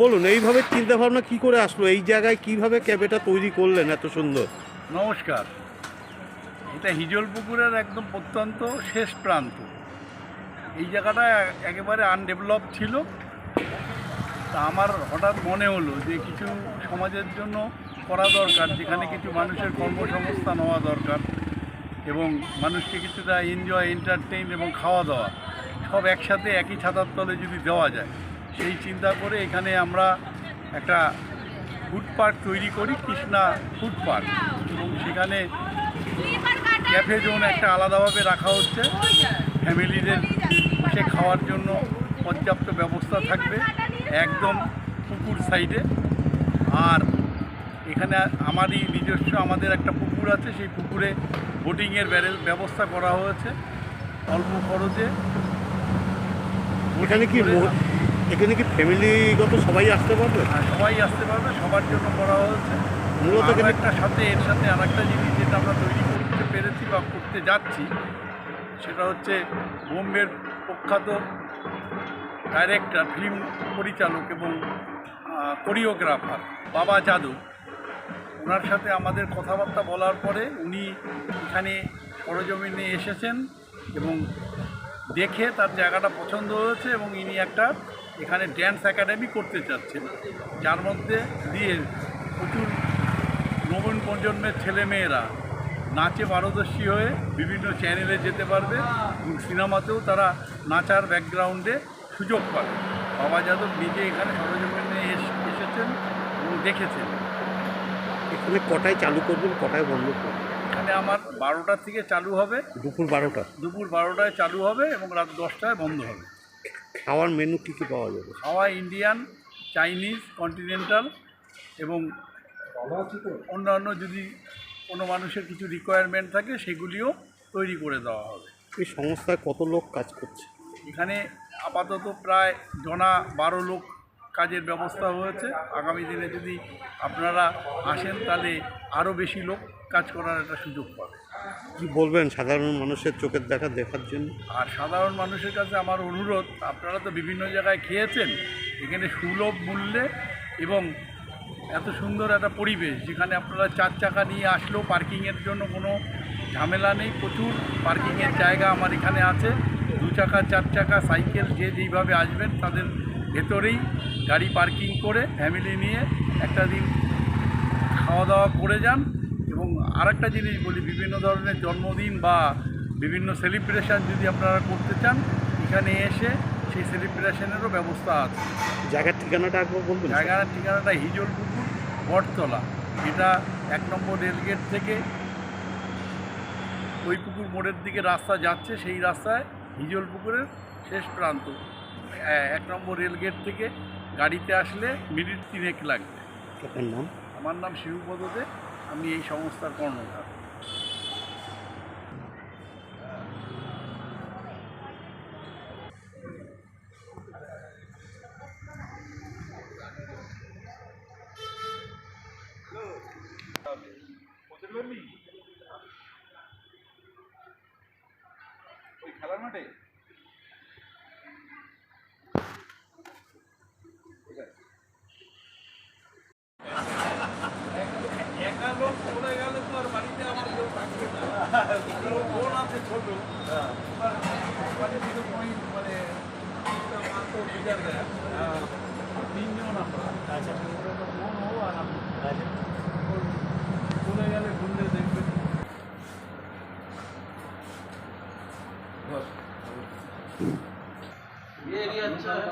বলুন, এইভাবে চিন্তা ভাবনা কি করে আসলো? এই জায়গায় কীভাবে ক্যাফেটা তৈরি করলেন এত সুন্দর? নমস্কার। এটা হিজল পুকুরের একদম প্রত্যন্ত শেষ প্রান্ত। এই জায়গাটা একেবারে আনডেভেলপ ছিল। তা আমার হঠাৎ মনে হলো যে কিছু সমাজের জন্য করা দরকার, যেখানে কিছু মানুষের কর্মসংস্থান হওয়া দরকার এবং মানুষকে কিছুটা এনজয় এন্টারটেইন এবং খাওয়া দাওয়া সব একসাথে একই ছাতার তলে যদি দেওয়া যায়। সেই চিন্তা করে এখানে আমরা একটা ফুড পার্ক তৈরি করি কৃষ্ণা ফুড পার্ক। এবং সেখানে ক্যাফে জোন একটা আলাদাভাবে রাখা হচ্ছে। ফ্যামিলিদের বসে খাওয়ার জন্য পর্যাপ্ত ব্যবস্থা থাকবে একদম পুকুর সাইডে। আর এখানে আমারই নিজস্ব আমাদের একটা পুকুর আছে সেই পুকুরে বোটিংয়ের ব্যারেল ব্যবস্থা করা হয়েছে অল্প খরচে। এখানে কি এখানে কি ফ্যামিলিগত সবাই আসতে পারবে? আর সবাই আসতে পারবে সবার জন্য করা হয়েছে। মূলত একটা সাথে এর সাথে আর একটা জিনিস যেটা আমরা তৈরি করতে পেরেছি বা করতে যাচ্ছি সেটা হচ্ছে বোম্বের প্রখ্যাত ডাইরেক্টর ফিল্ম পরিচালক এবং কোরিওগ্রাফার বাবা যাদব। ওনার সাথে আমাদের কথাবার্তা বলার পরে উনি এখানে সরজমিনে এসেছেন এবং দেখে তার জায়গাটা পছন্দ হয়েছে এবং ইনি একটা এখানে ড্যান্স একাডেমি করতে চাচ্ছেন। যার মধ্যে দিয়ে প্রচুর নবীন প্রজন্মের ছেলেমেয়েরা নাচে পারদর্শী হয়ে বিভিন্ন চ্যানেলে যেতে পারবে এবং সিনেমাতেও তারা নাচার ব্যাকগ্রাউন্ডে সুযোগ পাবে। বাবা যাদব নিজে এখানে সরজমিনে এস- এসেছেন এবং দেখেছেন। এখানে কটায় চালু করবেন কটায় বন্ধ করবেন? এখানে আমার বারোটার থেকে চালু হবে। দুপুর বারোটা? দুপুর বারোটায় চালু হবে এবং রাত দশটায় বন্ধ হবে। খাওয়ার মেনু কী কী পাওয়া যাবে? খাওয়া ইন্ডিয়ান চাইনিজ কন্টিনেন্টাল এবং অন্যান্য যদি কোনো মানুষের কিছু রিকোয়ারমেন্ট থাকে সেগুলিও তৈরি করে দেওয়া হবে। এই সংস্থায় কত লোক কাজ করছে? এখানে আপাতত প্রায় জনা বারো লোক কাজের ব্যবস্থা হয়েছে। আগামী দিনে যদি আপনারা আসেন তাহলে আরও বেশি লোক কাজ করার একটা সুযোগ পাবে। কি বলবেন সাধারণ মানুষের চোখের দেখা দেখার জন্য? আর সাধারণ মানুষের কাছে আমার অনুরোধ আপনারা তো বিভিন্ন জায়গায় খেয়েছেন এখানে সুলভ মূল্যে এবং এত সুন্দর একটা পরিবেশ যেখানে আপনারা চার চাকা নিয়ে আসলেও পার্কিংয়ের জন্য কোনো ঝামেলা নেই প্রচুর পার্কিংয়ের জায়গা আমার এখানে আছে। দু চাকা চার চাকা সাইকেল যে যেইভাবে আসবেন তাদের ভেতরেই গাড়ি পার্কিং করে ফ্যামিলি নিয়ে একটা দিন খাওয়া দাওয়া করে যান এবং আরেকটা জিনিস বলি বিভিন্ন ধরনের জন্মদিন বা বিভিন্ন সেলিব্রেশান যদি আপনারা করতে চান এখানে এসে সেই সেলিব্রেশনেরও ব্যবস্থা আছে। জায়গার ঠিকানাটা একবার বলবেন? জায়গার ঠিকানাটা হিজল পুকুর বটতলা। এটা এক নম্বর রেলগেট থেকে ওই পুকুর মোড়ের দিকে রাস্তা যাচ্ছে সেই রাস্তায় হিজল পুকুরের শেষ প্রান্ত। এক নম্বর রেলগেট থেকে গাড়িতে আসলে মিনিট তিনেক লাগবে। আপনার নাম? আমার নাম শিবপদ দে আমি এই সংস্থার কর্ণধার। ওই খেলার মাঠে? ये एरिया अच्छा है।